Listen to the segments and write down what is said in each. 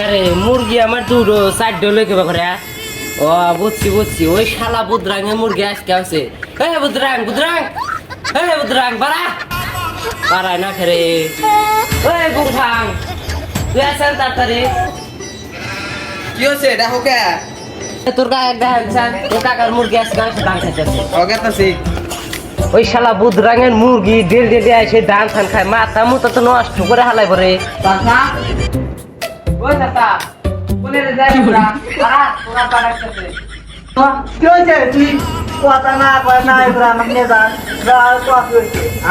আরে মুরগি আমার দুটো সাইড ডলে কেবা করে ও, বুঝছি বুঝছি, ওই শালা বুদরাঙে মুরগি আজকে আছে। হে বুদরাং বুদরাং! হে বুদরাং, বাড়া! বাড়ায় না ফেরে ওই বুদরাং তুই আছেন তাড়াতাড়ি। কি হচ্ছে দেখো কে? এ, তোর গায়ে দেখা তোর কাকার মুরগি আছে ধান খাইতেছে। অজ্ঞাতাছি ওই শালা বুদরাঙের মুরগি ডেল ডেলে এসে ধান খান খায় মাথা মুতা তো নষ্ট করে হালাই পরে। চাচা? ওই চাচা বলে রে যাই বুড়া আরা তোরা পাড়াইতেছে। কি হয়েছে? তুই কথা না কয় না এবার আমাকে নিয়ে যা যা কথা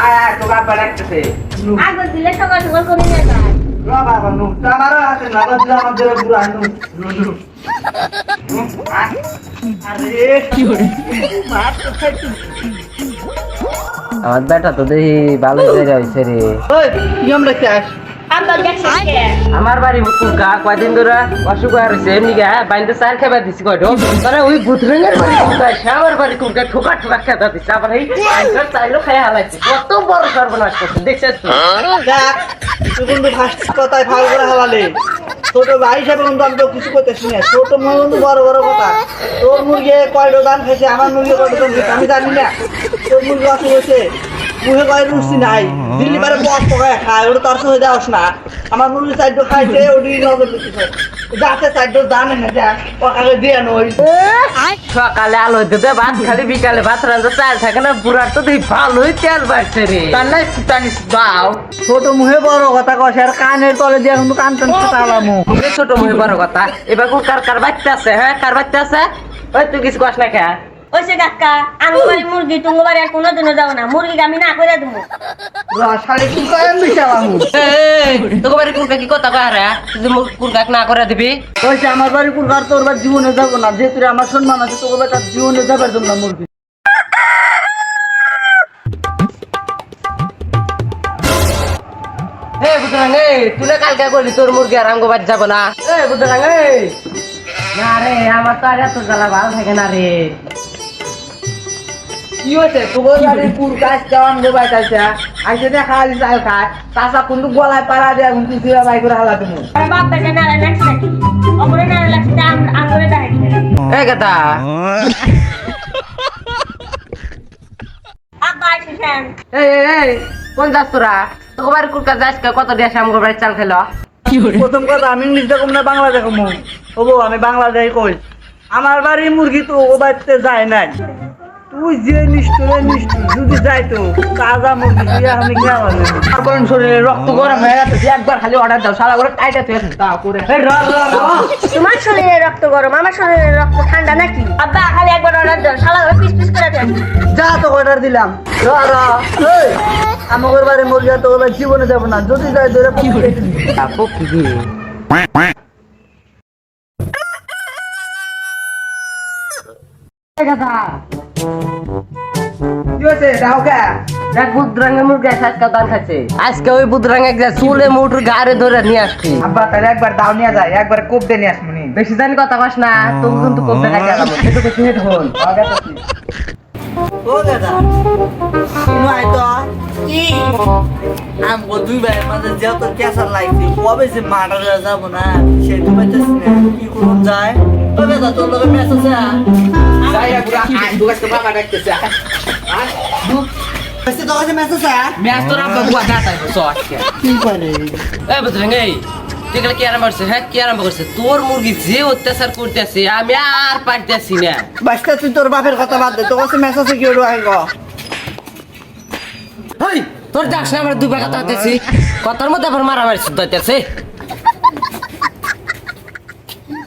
আয় আয় তোরা পাড়াইতেছে। আগর দিলে সকাল সকাল করে নিয়ে যায়। আমার বেটা তো দেখি ভালো জায়গা হয়েছে রে। ওই আমার বাড়ি কুকা কয়দিন ধরে অসুখ হয়ে রয়েছে এমনি গা বাইন্দে চাল খেবা দিছি কয়টো তারা ওই বুধরঙ্গের বাড়ি কুকা সে আমার বাড়ি কুকা ঠোকা ঠোকা খেতে দিচ্ছে আবার এই চাইলো খেয়ে হালাইছে। কত বড় সর্বনাশ করছে দেখছিস? তো দেখ তুই কিন্তু ফার্স্ট কথায় ফাল করে হালালে। ছোট ভাই হিসাবে কিন্তু আমি তো কিছু করতেছি না ছোট মুরগি কিন্তু বড় বড় কথা। তোর মুরগি কয়টো দান খাইছে আমার মুরগি কয়টো দান আমি জানি না। তোর মুরগি অসুখ হয়েছে? মুখে কয় রুচি নাই। দিল্লি বারে বক পকায় খায় ওটা তোর সঙ্গে যাওস না। আমার মুরগি সাইড খাইছে ওটি নজর যাতে সাইড দান এনে দেখ পকাকে দিয়ে নই সকালে আলো দিতে ভাত খালি বিকালে ভাত রান্না চাল থাকে না বুড়ার তো দেখি ভালোই তেল বাড়ছে রে। তার নাই ছোট মুহে বড় কথা কষে আর কানের তলে দিয়ে কিন্তু কান টান চালামু ছোট মুহে বড় কথা এবার কার কার বাচ্চা আছে হ্যাঁ? কার বাচ্চা আছে? ওই তুই কিছু কস না খা ওইসে কাকা আমি বাড়ি মুরগি তুমি বাড়ি আর কোনো দিনও যাব না। মুরগি আমি না করে দেবো তোকে বাড়ি কোন কি কথা কয় রে? তুই যে মুখ কোন কাক না করে দিবি। ওইসে আমার বাড়ি কুরকার তোর বাড়ি জীবনে যাব না। যেহেতু আমার সম্মান আছে তোর বাড়ি জীবনে যাবার জন্য মুরগি। এ বুদরাং এ তুই না কালকে বলি তোর মুরগি আর আমগো বাড়ি যাব না। না রে আমার তো আর এত জ্বালা ভালো থাকে না রে। কি হয়েছে তোর বাড়ি কুরকার কেমন গো বাই চাইছে আইসে দেখা আলি চাল খায়। তাসা কিন্তু গলায় পাড়া দিয়ে এখন তুই বাই করে হালা তুমি বাপ বেটা নাড়া লাগছে নাকি? অপরে নাড়া লাগছে আঙুলে দেখাইছে এ কথা এই এই, এই কোন যাস তোরা? বাড়ি কুরকা যাস কত দিয়ে আমগো বাড়ি চাল খেলো? প্রথম কথা আমি ইংলিশ দেখুম না বাংলা দেখুম। হব আমি বাংলা দেখি কই? আমার বাড়ির মুরগি তো ও বাড়িতে যায় নাই। তুই যে নিষ্ঠুরে নিষ্ঠুর যদি যাই তো তাজা মুরগি দিয়ে আমি কেমন আর শরীরে রক্ত গরম হয়ে গেছে একবার খালি অর্ডার দাও সারা করে টাইটা তুই দাও করে। এই র র র। তোমার শরীরে রক্ত গরম আমার শরীরে রক্ত ঠান্ডা নাকি? আব্বা খালি একবার অর্ডার দাও শালা করে পিস পিস করে দেন যা তো অর্ডার দিলাম। র র। আমাদের বাড়ি মুরগি তো ওরা জীবনে যাব না যদি যাই ধরে কি কি কি হয়েছে দাও কে দেখ বুদরাঙ্গে মুরগি আছে আজকে ওই বুদরাঙ্গে চুলে মুটুর গাড়ি ধরে নিয়ে আসছি। আব্বা তাহলে একবার দাও নিয়ে যায় একবার কোপ দিয়ে নিয়ে আসব বেশি জানি কথা কস না তুমি কিন্তু কোপ দেখা গেলাম একটু কিছু হেড হল ও দাদা শুনো আই কি? আমগো দুই ভাই মাঝে যত ক্যাসার লাগছে কবে যে মার্ডার যাব না সে তো পাইতেছি না কি করুন যায়? ও দাদা তোর লগে ম্যাচ আছে আই দুগাছ তো বাবা ডাকতেছে বেশি তো কাছে ম্যাচ আছে ম্যাচ তো রাখব গুয়া দাতা সো আজকে কি আরম্ভ করছে হ্যাঁ কি আরম্ভ করছে তোর মুরগি যে অত্যাচার করতেছে আমি আর পারতেছি না বাসটা তুই তোর বাপের কথা বাদ দে তোর কাছে আছে কি ওটা আই গো ওই তোর দেখছ আমার দুবার কথা হতেছি কথার মধ্যে আবার মারামারি শুদ্ধ হইতেছে